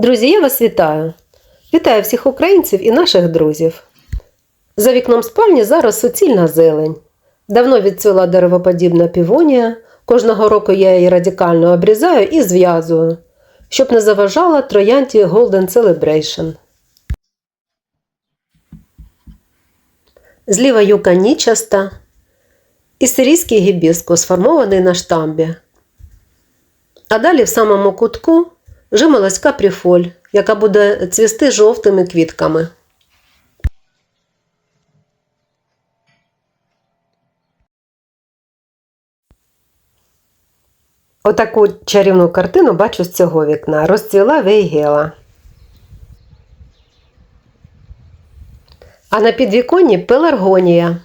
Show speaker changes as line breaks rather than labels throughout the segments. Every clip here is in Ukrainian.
Друзі, я вас вітаю! Вітаю всіх українців і наших друзів. За вікном спальні зараз суцільна зелень. Давно відцвіла деревоподібна півонія. Кожного року я її радикально обрізаю і зв'язую, щоб не заважала троянді Golden Celebration. Зліва юка нічаста і сирійський гібіскус, сформований на штамбі. А далі в самому кутку жимолость капріфоль, яка буде цвісти жовтими квітками. Отаку чарівну картину бачу з цього вікна. Розцвіла вейгела. А на підвіконні пеларгонія.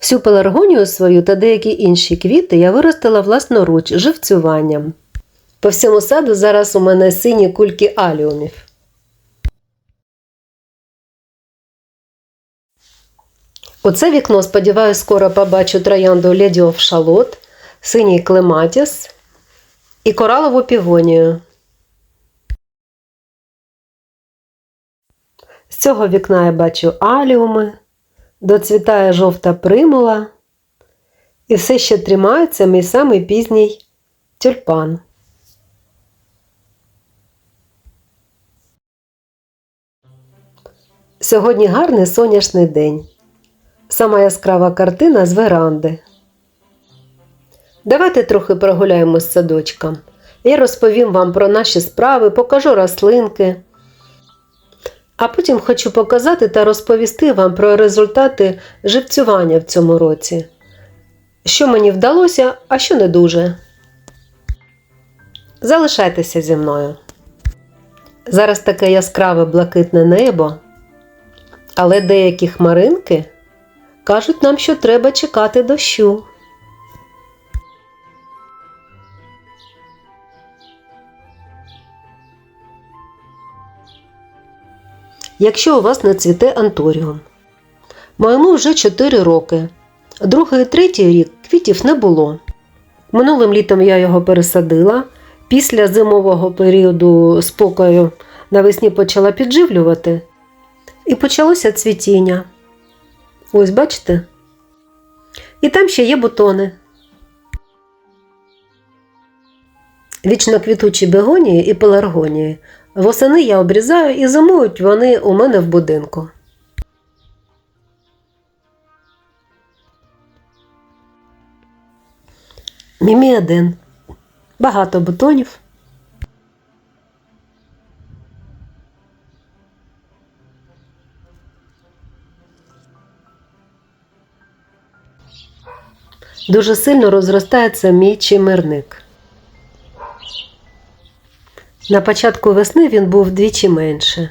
Всю пеларгонію свою та деякі інші квіти я виростила власноруч живцюванням. По всьому саду зараз у мене сині кульки аліумів. Оце вікно, сподіваюся, скоро побачу троянду Леді Шалот, синій клематіс і коралову півонію. З цього вікна я бачу аліуми, доцвітає жовта примула, і все ще тримається мій самий пізній тюльпан. Сьогодні гарний сонячний день. Сама яскрава картина з веранди. Давайте трохи прогуляємо з садочком. Я розповім вам про наші справи, покажу рослинки. А потім хочу показати та розповісти вам про результати живцювання в цьому році. Що мені вдалося, а що не дуже. Залишайтеся зі мною. Зараз таке яскраве блакитне небо, але деякі хмаринки кажуть нам, що треба чекати дощу. Якщо у вас не цвіте анторіум. Моєму вже 4 роки. Другий і третій рік квітів не було. Минулим літом я його пересадила. Після зимового періоду спокою навесні почала підживлювати. І почалося цвітіння. Ось бачите? І там ще є бутони. Вічно квітучі бегонії і пеларгонії. Восени я обрізаю і зимують вони у мене в будинку. Міміаден. Багато бутонів. Дуже сильно розростається мій чимерник. На початку весни він був вдвічі менше.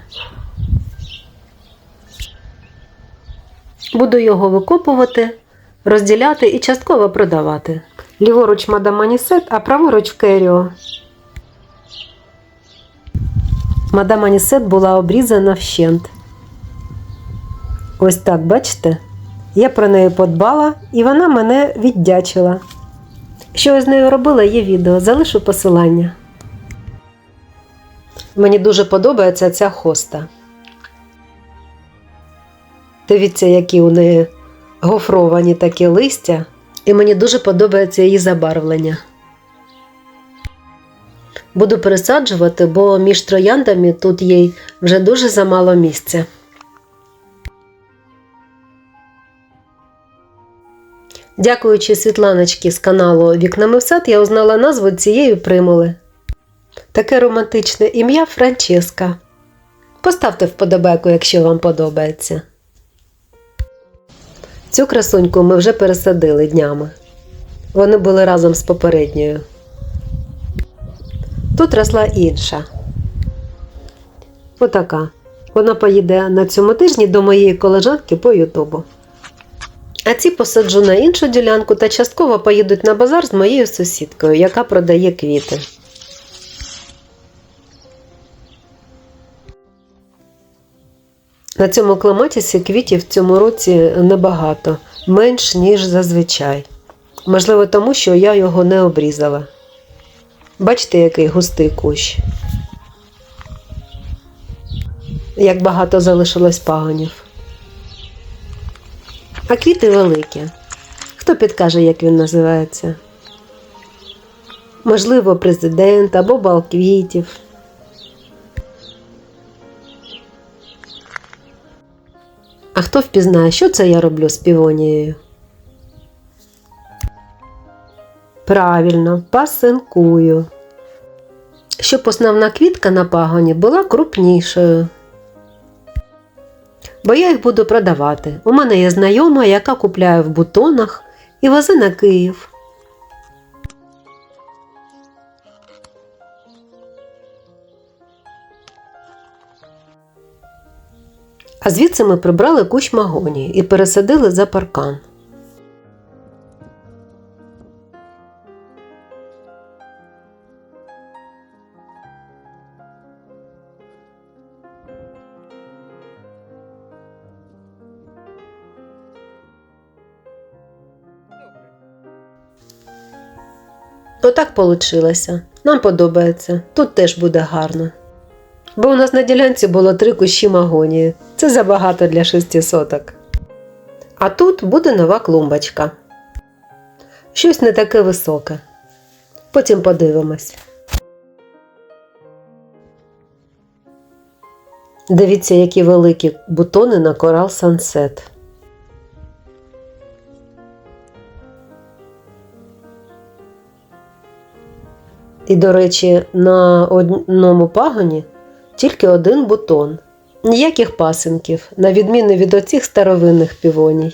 Буду його викопувати, розділяти і частково продавати. Ліворуч мадам Анісет, а праворуч Керіо. Мадам Анісет була обрізана вщент. Ось так, бачите? Я про неї подбала і вона мене віддячила. Що я з нею робила, є відео, залишу посилання. Мені дуже подобається ця хоста. Дивіться, які у неї гофровані такі листя, і мені дуже подобається її забарвлення. Буду пересаджувати, бо між трояндами тут є вже дуже замало місця. Дякуючи Світланочці з каналу Вікнами в сад, я узнала назву цієї примули. Таке романтичне ім'я Франческа. Поставте вподобайку, якщо вам подобається. Цю красуньку ми вже пересадили днями. Вони були разом з попередньою. Тут росла інша. Отака. Вона поїде на цьому тижні до моєї колежанки по Ютубу. А ці посаджу на іншу ділянку та частково поїдуть на базар з моєю сусідкою, яка продає квіти. На цьому клематісі квітів в цьому році небагато, менш ніж зазвичай. Можливо, тому що я його не обрізала. Бачите, який густий кущ. як багато залишилось пагонів. А квіти великі. Хто підкаже, як він називається? Можливо, президент або бал квітів. А хто впізнає, що це я роблю з півонією? Правильно, пасинкую. Щоб основна квітка на пагоні була крупнішою. Бо я їх буду продавати. У мене є знайома, яка купляє в бутонах і везе на Київ. А звідси ми прибрали кущ магонії і пересадили за паркан. Отак получилося. Нам подобається. Тут теж буде гарно. Бо у нас на ділянці було три кущі магонії. Це забагато для шести соток. А тут буде нова клумбочка. Щось не таке високе. Потім подивимось. Дивіться, які великі бутони на корал Сансет. І, до речі, на одному пагоні тільки один бутон. Ніяких пасинків, на відміну від оцих старовинних півоній.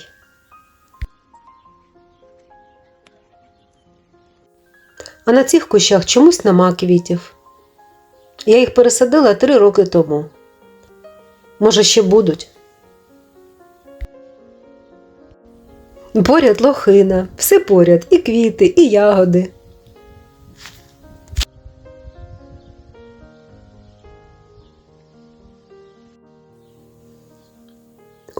А на цих кущах чомусь нема квітів. Я їх пересадила три роки тому. Може, ще будуть. Поряд лохина, все поряд, і квіти, і ягоди.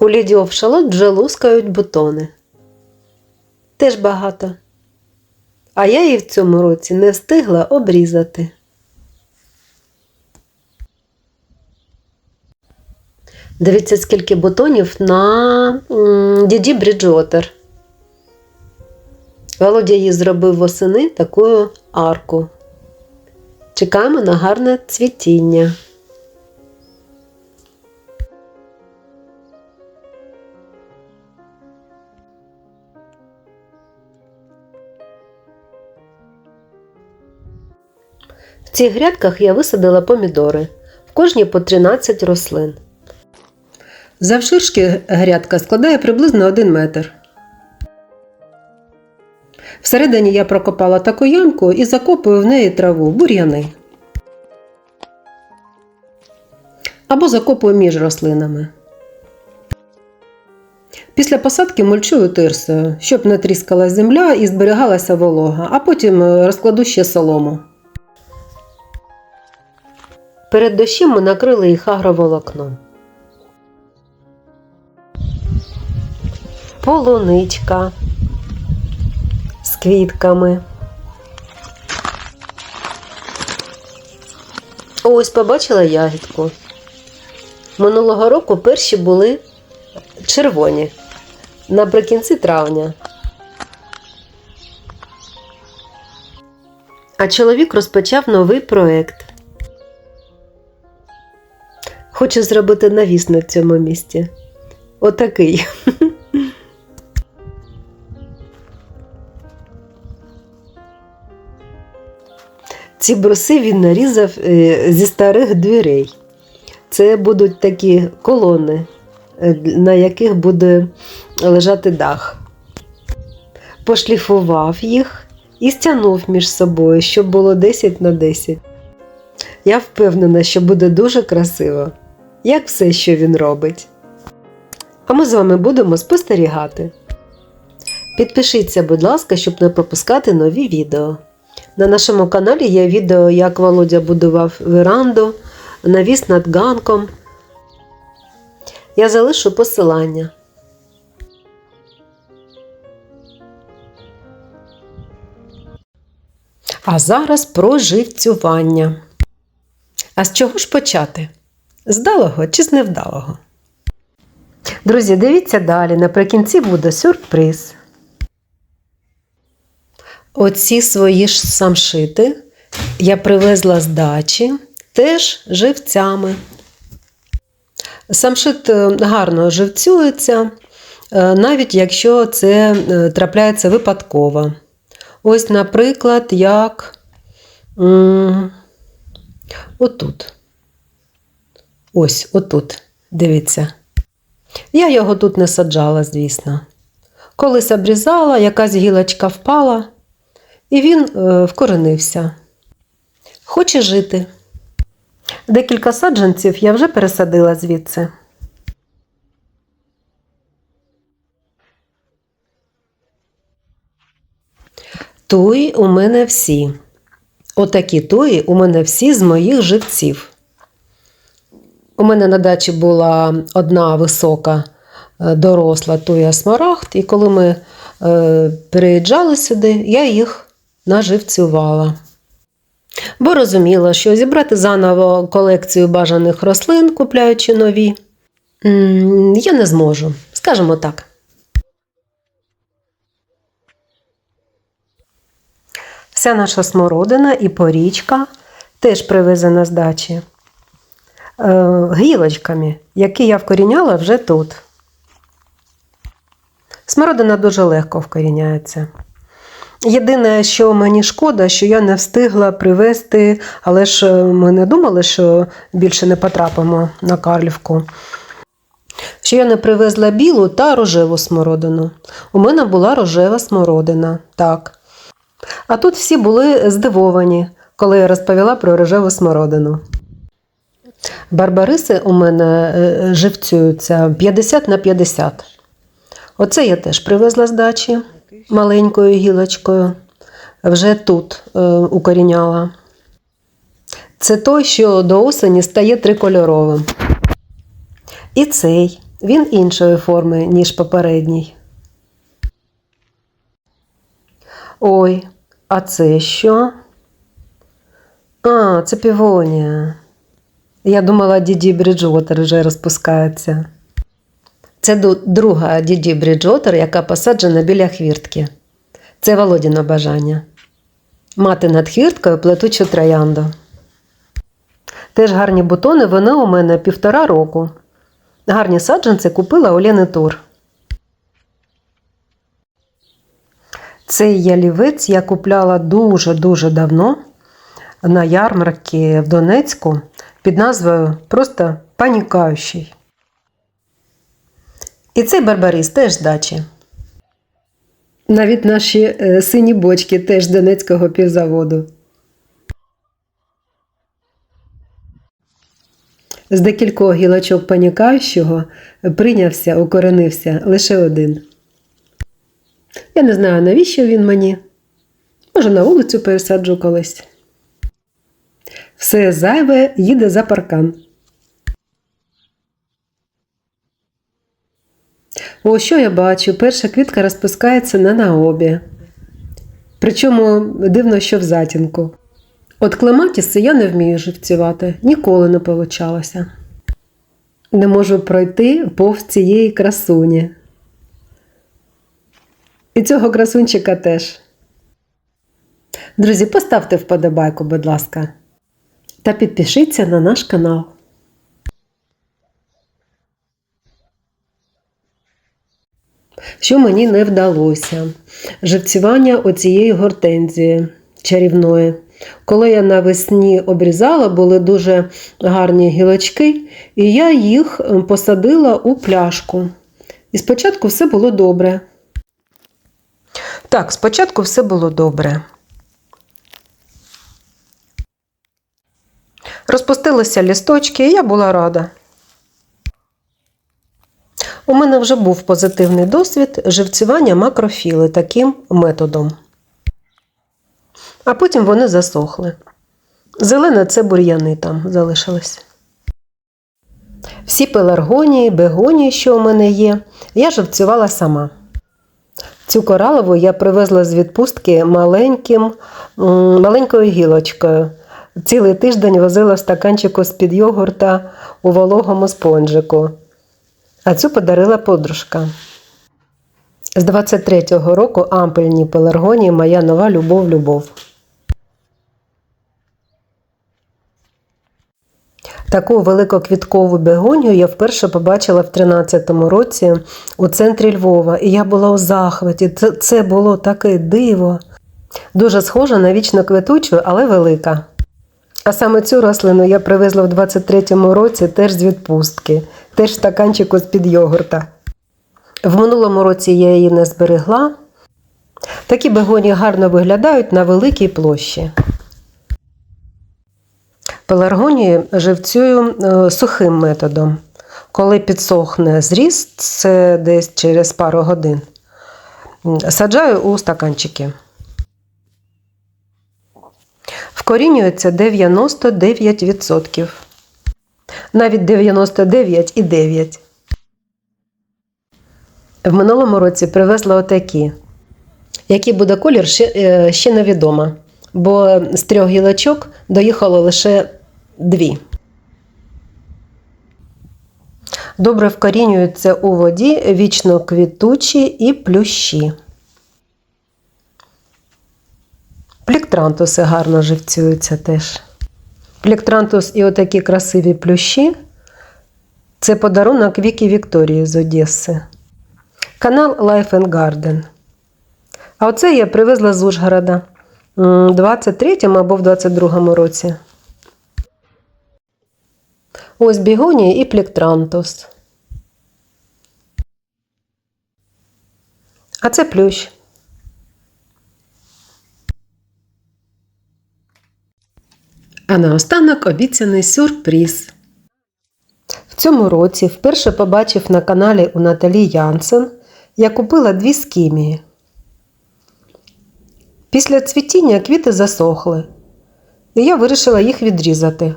У Ліді Овшалот вже лускають бутони. Теж багато. А я її в цьому році не встигла обрізати. Дивіться, скільки бутонів на діді Бріджотер. Володя її зробив восени таку арку. Чекаємо на гарне цвітіння. В цих грядках я висадила помідори, в кожній по 13 рослин. Завширшки грядка складає приблизно 1 метр. Всередині я прокопала таку ямку і закопую в неї траву, бур'яни. Або закопую між рослинами. Після посадки мульчую тирсою, щоб не тріскалась земля і зберігалася волога, а потім е, розкладу ще солому. Перед дощем ми накрили їх агроволокном. Полуничка з квітками. Ось побачила ягідку. Минулого року перші були червоні наприкінці травня. А чоловік розпочав новий проект. Хоче зробити навіс на цьому місці. Отакий. Ці бруси він нарізав е, зі старих дверей. Це будуть такі колони, е, на яких буде лежати дах. Пошліфував їх і стягнув між собою, щоб було 10 на 10. Я впевнена, що буде дуже красиво, як все, що він робить. А ми з вами будемо спостерігати. Підпишіться, будь ласка, щоб не пропускати нові відео. На нашому каналі є відео, як Володя будував веранду, навіс над ганком. Я залишу посилання. А зараз про живцювання. А з чого ж почати? Здалого чи з невдалого? Друзі, дивіться далі. Наприкінці буде сюрприз. Оці свої ж самшити я привезла з дачі теж живцями. Самшит е, гарно живцюється, е, навіть якщо це е, трапляється випадково. Ось, наприклад, як отут. Ось, отут. Дивіться. Я його тут не саджала, звісно. Колись обрізала, якась гілочка впала, і він е, вкоренився. Хоче жити. Декілька саджанців я вже пересадила звідси. Туї у мене всі. Отакі туї у мене всі з моїх живців. У мене на дачі була одна висока е, доросла туя смарагд, і коли ми е, переїжджали сюди, я їх наживцювала. Бо розуміла, що зібрати заново колекцію бажаних рослин, купляючи нові, я не зможу, скажімо так. Вся наша смородина і порічка теж привезена з дачі гілочками, які я вкоріняла вже тут. Смородина дуже легко вкоріняється. Єдине, що мені шкода, що я не встигла привезти, але ж е, ми не думали, що більше не потрапимо на Карлівку. Що я не привезла білу та рожеву смородину. У мене була рожева смородина, так. А тут всі були здивовані, коли я розповіла про рожеву смородину. Барбариси у мене е, живцюються 50 на 50. Оце я теж привезла з дачі маленькою гілочкою. Вже тут е, укоріняла. Це той, що до осені стає трикольоровим. І цей, він іншої форми, ніж попередній. Ой, а це що? А, це півонія. Я думала, Діді Бріджвотер вже розпускається. Це друга Діді Бріджвотер, яка посаджена біля хвіртки. Це Володіно бажання. Мати над хвірткою плетучу троянду. Теж гарні бутони, вони у мене півтора року. Гарні саджанці купила у Лени Тур. Цей ялівець я купляла дуже-дуже давно на ярмарці в Донецьку під назвою Просто панікаючий. І цей барбарис теж дачі. Навіть наші е, сині бочки теж Донецького півзаводу. З декількох гілочок панікаючого прийнявся, укоренився лише один. Я не знаю, навіщо він мені. Може, на вулицю пересаджу колись. Все зайве їде за паркан. О, що я бачу? Перша квітка розпускається на наобі. Причому дивно, що в затінку. От клематіси я не вмію живцювати, ніколи не получалося. Не можу пройти повз цієї красуні. І цього красунчика теж. Друзі, поставте вподобайку, будь ласка, та підпишіться на наш канал. Що мені не вдалося? Живцювання оцієї гортензії чарівної. Коли я навесні обрізала, були дуже гарні гілочки, і я їх ем, посадила у пляшку. І спочатку все було добре. Так, спочатку все було добре. Розпустилися лісточки, і я була рада. У мене вже був позитивний досвід живцювання макрофіли таким методом. А потім вони засохли. Зелене це бур'яни там залишились. Всі пеларгонії, бегонії, що у мене є, я живцювала сама. Цю коралову я привезла з відпустки маленьким, маленькою гілочкою. Цілий тиждень возила в стаканчику з-під йогурта у вологому спонжику. А цю подарила подружка. З 23-го року ампельні пеларгонії моя нова любов-любов. Таку великоквіткову бегонію я вперше побачила в 13-му році у центрі Львова, і я була у захваті. Це було таке диво. Дуже схожа на вічно квітучу, але велика. А саме цю рослину я привезла в 23-му році теж з відпустки, теж стаканчику з-під йогурта. В минулому році я її не зберегла. Такі бегонії гарно виглядають на великій площі. Пеларгонії живцюю е, сухим методом. Коли підсохне зріст, це десь через пару годин. Саджаю у стаканчики. Вкорінюється 99%. Навіть 99,9%. В минулому році привезла отакі. Який буде колір, ще, е, ще невідомо, бо з трьох гілочок доїхало лише дві. Добре вкорінюються у воді вічно квітучі і плющі. Пліктрантуси гарно живцюються теж. Пліктрантус і отакі красиві плющі це подарунок Вікі Вікторії з Одеси. Канал Life and Garden. А оце я привезла з Ужгорода в 23-му або в 22-му році. Ось бігонія і пліктрантус. А це плющ. А наостанок обіцяний сюрприз. В цьому році вперше побачив на каналі у Наталі Янсен, я купила дві скімії. Після цвітіння квіти засохли, і я вирішила їх відрізати.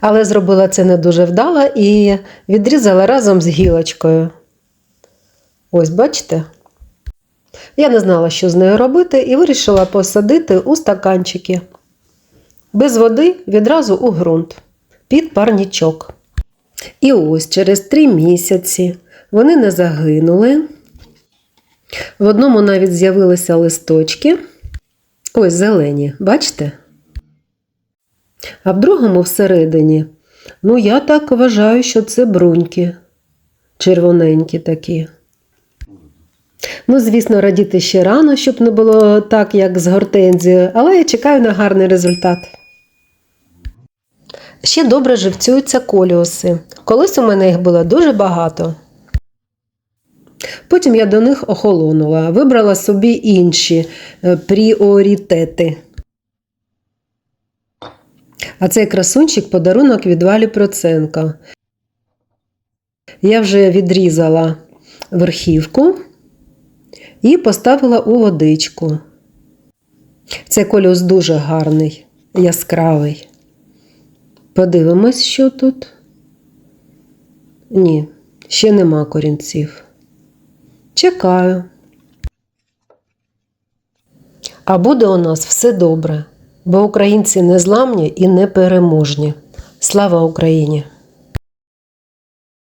Але зробила це не дуже вдало і відрізала разом з гілочкою. Ось бачите? Я не знала, що з нею робити, і вирішила посадити у стаканчики. Без води відразу у ґрунт під парнічок. І ось через три місяці вони не загинули. В одному навіть з'явилися листочки. Ось зелені, бачите? А в другому всередині, ну, я так вважаю, що це бруньки. Червоненькі такі. Ну, звісно, радіти ще рано, щоб не було так, як з гортензією, але я чекаю на гарний результат. Ще добре живцюються коліуси. Колись у мене їх було дуже багато. Потім я до них охолонула, вибрала собі інші е, пріоритети. А цей красунчик подарунок від Валі Проценко. Я вже відрізала верхівку і поставила у водичку. Цей коліус дуже гарний, яскравий. Подивимось, що тут. Ні, ще нема корінців. Чекаю. А буде у нас все добре, бо українці незламні і непереможні. Слава Україні!